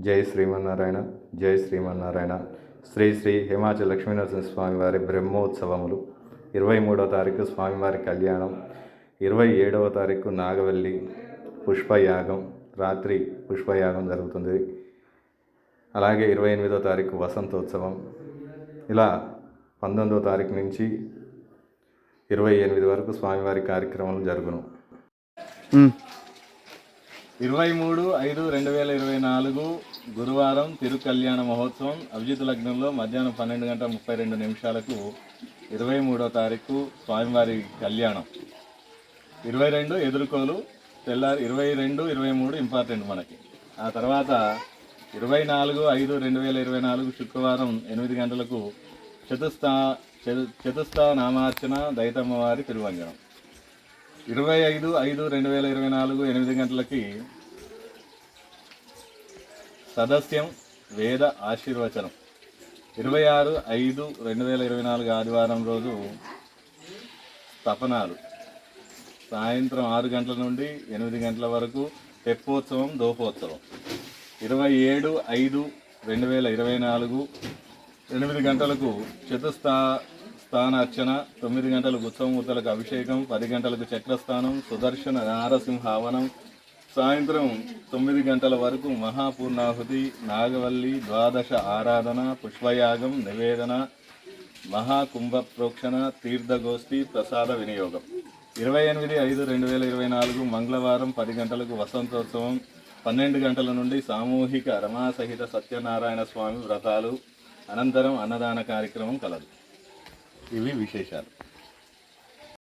జై శ్రీమన్నారాయణ జై శ్రీమన్నారాయణ. శ్రీ శ్రీ హిమాచల్ లక్ష్మీనరసింహ స్వామివారి బ్రహ్మోత్సవములు. ఇరవై మూడవ తారీఖు స్వామివారి కళ్యాణం. ఇరవై ఏడవ తారీఖు నాగవల్లి పుష్పయాగం. రాత్రి పుష్పయాగం జరుగుతుంది. అలాగే ఇరవై ఎనిమిదో తారీఖు వసంతోత్సవం. ఇలా పంతొమ్మిదో తారీఖు నుంచి ఇరవై ఎనిమిది వరకు స్వామివారి కార్యక్రమాలు జరుగును. ఇరవై మూడు ఐదు రెండు వేల ఇరవై నాలుగు గురువారం తిరుకల్యాణ మహోత్సవం అభిజిత్ లగ్నంలో మధ్యాహ్నం పన్నెండు గంటల ముప్పై రెండు నిమిషాలకు ఇరవై మూడో తారీఖు స్వామివారి కళ్యాణం. ఇరవై రెండు ఎదుర్కోలు తెల్లారి ఇరవై రెండు ఇరవై మూడు ఇంపార్టెంట్ మనకి. ఆ తర్వాత ఇరవై నాలుగు ఐదు రెండు వేల ఇరవై నాలుగు శుక్రవారం ఎనిమిది గంటలకు చతుస్థా చతు- చతుస్థా నామార్చన దైతమ్మవారి తిరువంజనం ఇరవై ఐదు ఐదు రెండు వేల ఇరవై నాలుగు ఎనిమిది గంటలకి సదస్యం వేద ఆశీర్వచనం. ఇరవై ఆరు ఐదు రెండు వేల ఇరవై నాలుగు ఆదివారం రోజు తపనాలు. సాయంత్రం ఆరు గంటల నుండి ఎనిమిది గంటల వరకు తెప్పోత్సవం దోపోత్సవం. ఇరవై ఏడు ఐదు రెండు వేల ఇరవై నాలుగు ఎనిమిది గంటలకు చతుస్థా స్థానార్చన తొమ్మిది గంటలకు ఉత్సవమూర్తులకు అభిషేకం పది గంటలకు చక్రస్థానం సుదర్శన నారసింహావనం సాయంత్రం తొమ్మిది గంటల వరకు మహాపూర్ణాహుతి నాగవల్లి ద్వాదశ ఆరాధన పుష్పయాగం నివేదన మహాకుంభ ప్రోక్షణ తీర్థగోష్ఠి ప్రసాద వినియోగం. ఇరవై ఎనిమిది ఐదు రెండు వేల ఇరవై నాలుగు మంగళవారం పది గంటలకు వసంతోత్సవం పన్నెండు గంటల నుండి సామూహిక రమాసహిత సత్యనారాయణ స్వామి వ్రతాలు అనంతరం అన్నదాన కార్యక్రమం కలదు. ఇవి విశేషాలు